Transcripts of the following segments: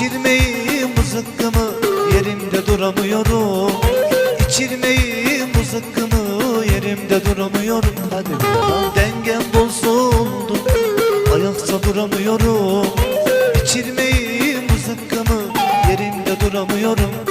İçirmeyi mızıkkımı yerimde duramıyorum. İçirmeyi mızıkkımı yerimde duramıyorum. Hadi. Dengem bozuldu ayakta duramıyorum. İçirmeyi mızıkkımı yerimde duramıyorum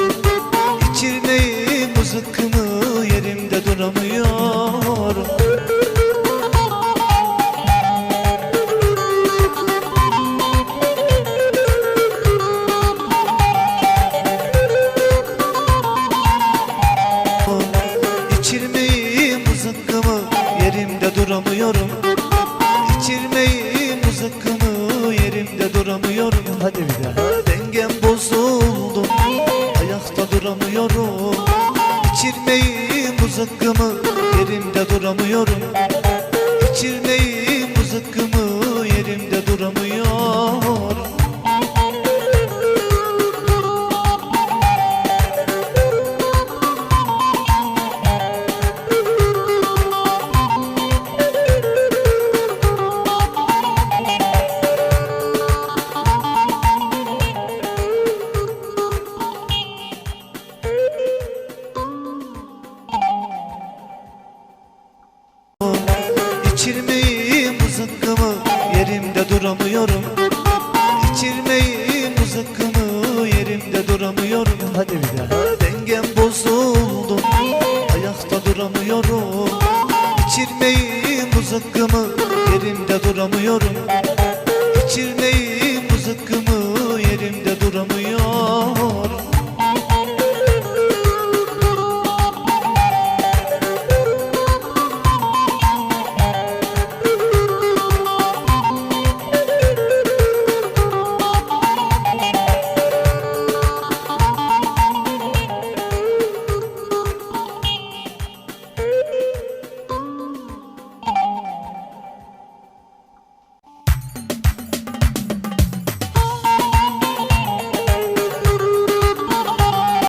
duramıyorum. İçirmeyi mızıkkımı yerimde duramıyorum. Hadi bir daha. Dengem bozuldu ayakta duramıyorum. İçirmeyi mızıkkımı yerimde duramıyorum. İçirmeyi mızıkkımı yerimde mızıkkımı yerimde duramıyorum. İçirmeyi mızıkkımı yerimde duramıyorum. Hadi bir daha. Dengem bozuldu ayakta duramıyorum. İçirmeyi mızıkkımı yerimde duramıyorum. İçirmeyi mızıkkımı yerimde duramıyorum